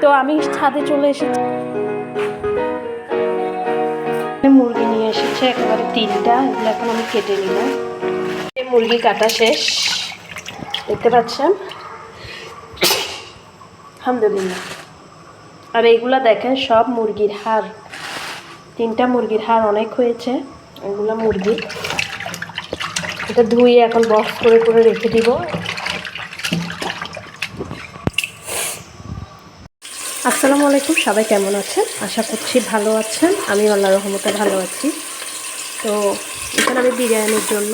তো আমি ছাদে চলে এসেছি। মুরগি নিয়ে এসেছে, একেবারে তিনটা, এগুলো এখন আমি কেটে নিলাম মুরগি কাটা শেষ। দেখতে পাচ্ছেন? আলহামদুলিল্লাহ। আর এইগুলা দেখেন, সব মুরগির হাড়। তিনটা মুরগির হাড় অনেক হয়েছে, এগুলো মুরগি। এটা ধুয়ে এখন বক্স করে করে রেখে দিব। আসসালামু আলাইকুম, সবাই কেমন আছেন? আশা করছি ভালো আছেন। আমি আল্লাহ রহমতে ভালো আছি। তো এখানে আমি বিরিয়ানির জন্য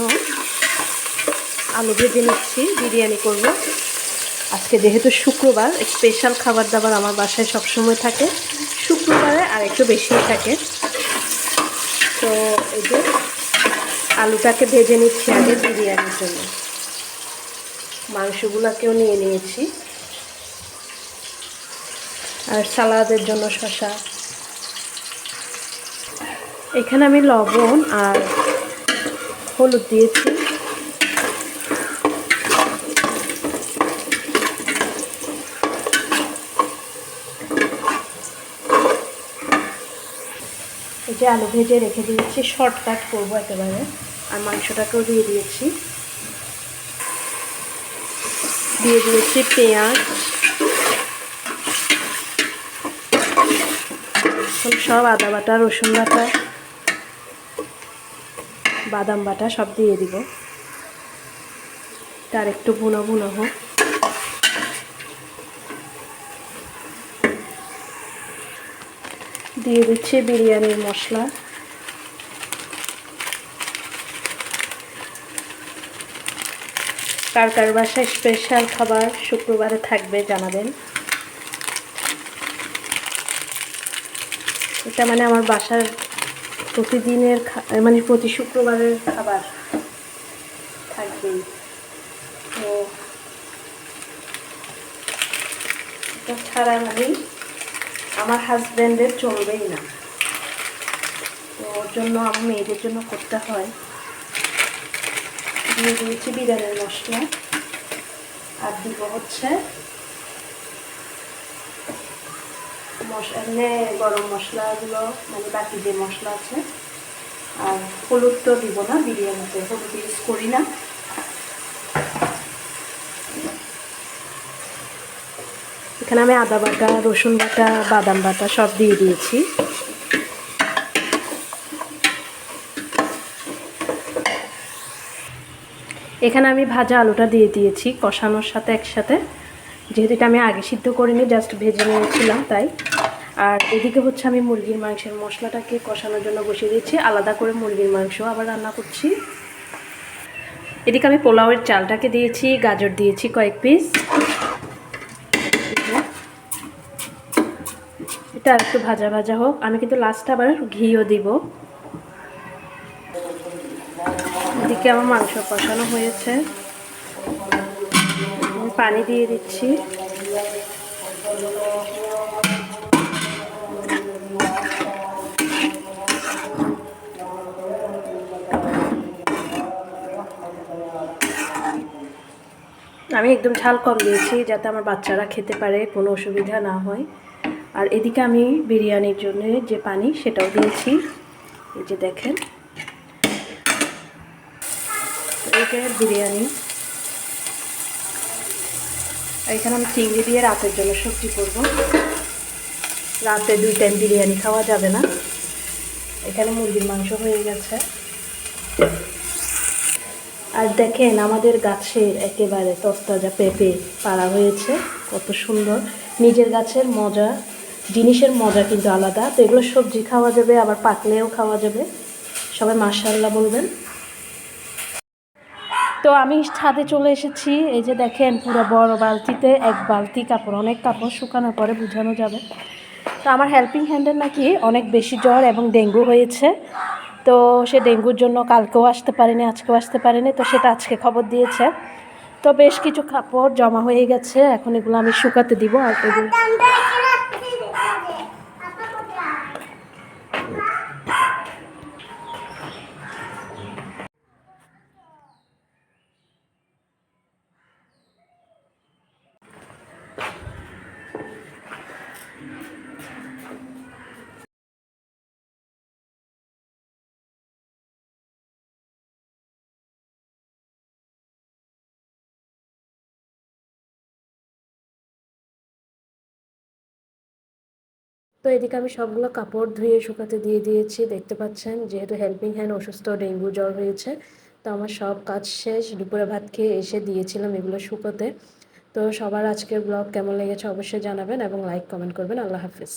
আলু ভেজে নিচ্ছি, বিরিয়ানি করব। আজকে যেহেতু শুক্রবার স্পেশাল খাবার দাবার আমার বাসায় সবসময় থাকে। শুক্রবারে আর একটু বেশি থাকে। তো এই যে আলুটাকে ভেজে নিচ্ছি আগে বিরিয়ানির জন্য। মাংসগুলোকেও নিয়ে নিয়েছি। আর সালাদের জন্য শশা এখানে আমি লবণ আর হলুদ দিয়েছি। এই যে আলু ভেজে রেখে দিয়েছি, শর্টকাট করব একেবারে। আর মাংসটাকেও দিয়ে দিয়েছি। দিয়ে দিয়েছি পেঁয়াজ। সব আদা বাটা, রসুন বাটা, বাদাম বাটা সব দিয়ে দিব। তার একটু বুনো বুনো হোক। দিয়ে দিচ্ছি বিরিয়ানির মশলা। কার কার বাসায় স্পেশাল খাবার শুক্রবারে থাকবে জানাবেন। এটা মানে আমার বাসার প্রতিদিনের মানে প্রতি শুক্রবারের খাবার থাকবেই তো ছাড়া মানে আমার হাজব্যান্ডের চলবেই না। তো ওর জন্য আমার মেয়েদের জন্য করতে হয়। দিয়ে দিয়েছি বিরিয়ানির মশলা। আর দিব হচ্ছে মশলা গরম মশলাগুলো মানে বাকি যে মশলা আছে, আর হলুদ তো দিব না বিরিয়ানিতে হলুদ ইউজ করি না। এখানে আমি আদা বাটা, রসুন বাটা, বাদাম বাটা সব দিয়ে দিয়েছি। এখানে আমি ভাজা আলুটা দিয়ে দিয়েছি, কষানোর সাথে একসাথে। যেহেতু এটা আমি আগে সিদ্ধ করিনি জাস্ট ভেজে নিয়েছিলাম, তাই। আর এদিকে হচ্ছে আমি মুরগির মাংসের মশলাটাকে কষানোর জন্য বসিয়ে দিয়েছি আলাদা করে মুরগির মাংস আবার রান্না করছি। এদিকে আমি পোলাওয়ের চালটাকে দিয়েছি, গাজর দিয়েছি কয়েক পিস। এটা আর একটু ভাজা ভাজা হোক। আমি কিন্তু লাস্টে আবার ঘিও দিব। এদিকে আমার মাংস কষানো হয়েছে। পানি দিয়ে দিচ্ছি। আমি একদম ঝাল কম দিয়েছি যাতে আমার বাচ্চারা খেতে পারে, কোনো অসুবিধা না হয়। আর এদিকে আমি বিরিয়ানির জন্য যে পানি সেটাও দিয়েছি। এই যে দেখেন। এইটা বিরিয়ানি। এখানে আমি চিংড়ি দিয়ে রাতের জন্য সবজি করব। রাতে দুই টাইম বিরিয়ানি খাওয়া যাবে না। এখানে মুরগির মাংস হয়ে গেছে। আর দেখেন আমাদের গাছের একেবারে তরতাজা পেঁপে পাড়া হয়েছে, কত সুন্দর। নিজের গাছের মজা, জিনিসের মজা কিন্তু আলাদা। তো এগুলো সবজি খাওয়া যাবে, আবার পাকলেও খাওয়া যাবে। সবাই মার্শাল্লাহ বলবেন। তো আমি ছাদে চলে এসেছি। এই যে দেখেন পুরো বড় বালতিতে এক বালতি কাপড়, অনেক কাপড় শুকানোর পরে বোঝানো যাবে। তো আমার হেল্পিং হ্যান্ডের নাকি অনেক বেশি জ্বর এবং ডেঙ্গু হয়েছে। তো সে ডেঙ্গুর জন্য কালকেও আসতে পারেনি, আজকেও আসতে পারেনি, তো সেটা আজকে খবর দিয়েছে। তো বেশ কিছু কাপড় জমা হয়ে গেছে, এখন এগুলো আমি শুকাতে দিব আর এগুলো তো এদিকে আমি সবগুলো কাপড় ধুয়ে শুকাতে দিয়ে দিয়েছি। দেখতে পাচ্ছেন যেহেতু হেল্পিং হ্যান্ড অসুস্থ, ডেঙ্গু জ্বর হয়েছে, তো আমার সব কাজ শেষ। দুপুরে ভাত খেয়ে এসে দিয়েছিলাম এগুলো শুকোতে। তো সবার আজকের ব্লগ কেমন লেগেছে অবশ্যই জানাবেন এবং লাইক কমেন্ট করবেন। আল্লাহ হাফিজ।